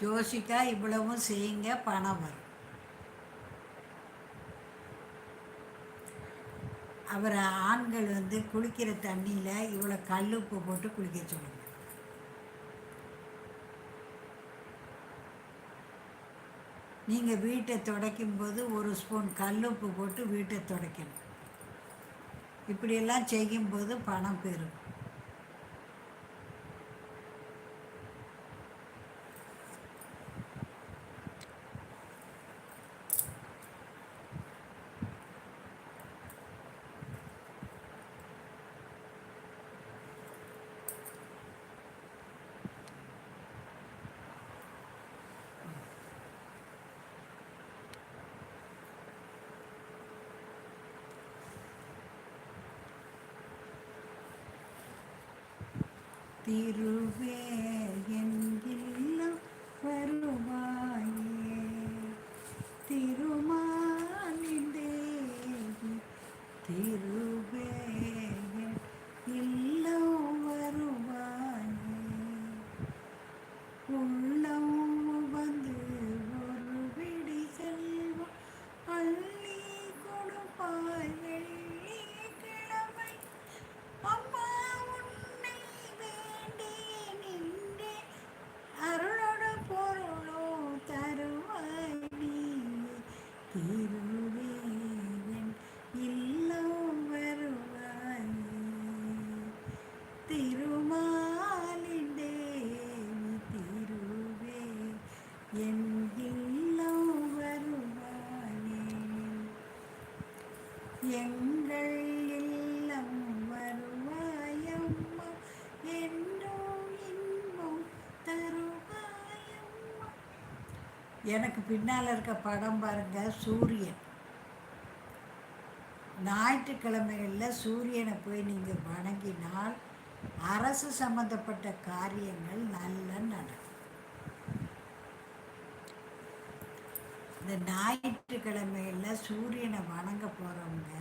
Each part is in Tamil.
ஜோசிக்கா இவ்வளவும் செய்யுங்க பணம் வரும். அவரை ஆண்கள் வந்து குளிக்கிற தண்ணியில் இவ்வளோ கல் உப்பு போட்டு குளிக்க சொல்லுங்க. நீங்கள் வீட்டை துடைக்கும் போது ஒரு ஸ்பூன் கல் உப்பு போட்டு வீட்டை துடைக்கணும். இப்படியெல்லாம் செய்யும்போது பணம் பெறும் திருவே என் இல்லம் வருவாயே. எங்கள் இல்லம் வருவாயம்மா என்றோ இன்பம் தருவாயம்மா எனக்கு பின்னால் இருக்க படம் பாருங்க சூரியன். ஞாயிற்றுக்கிழமைகளில் சூரியனை போய் நீங்கள் வணங்கினால் அரசு சம்பந்தப்பட்ட காரியங்கள் நல்ல நடக்கும். இந்த ஞாயிற்றுக்கிழமையில் சூரியனை வணங்க போகிறவங்க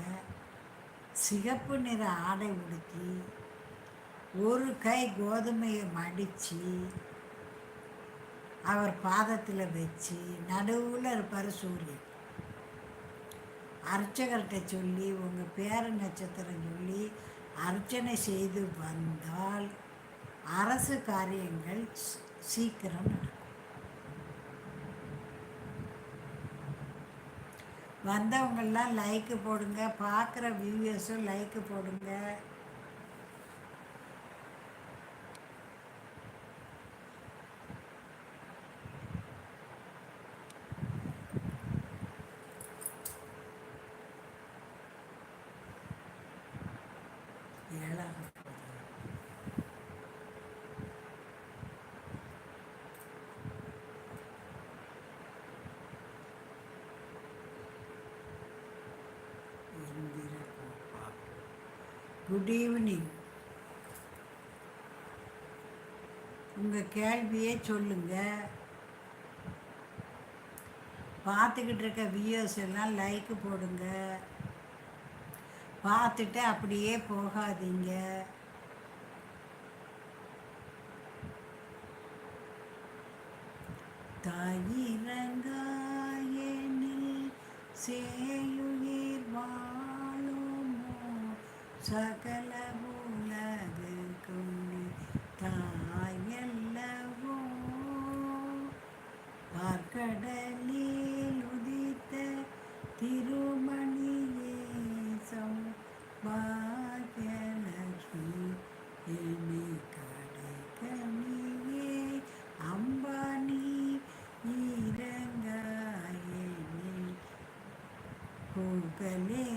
சிகப்பு நிற ஆடை உடுத்தி ஒரு கை கோதுமையை மடித்து அவர் பாதத்தில் வச்சு நடுவில் இருப்பார் சூரியன். அர்ச்சகர்கிட்ட சொல்லி உங்கள் பேர நட்சத்திரம் சொல்லி அர்ச்சனை செய்து வந்தால் அரசு காரியங்கள் சீக்கிரம் நடக்கும். வந்தவங்கள்லாம் லைக்கு போடுங்க பார்க்குற வியூவர்ஸும் லைக்கு போடுங்க. குட் ஈவினிங் உங்கள் கேள்வியே சொல்லுங்க. பார்த்துக்கிட்டு இருக்க வியூஸ் எல்லாம் லைக்கு போடுங்க. பார்த்துட்டு அப்படியே போகாதீங்க. தாயிரங்காயே சேயுயே. சகல உலகுக்கும் நீ பார்க்கடலில் உதித்த திருமணியே பாக்யலட்சுமி என்னை கடைக்கணியே அம்பானி இறங்காயே புகழே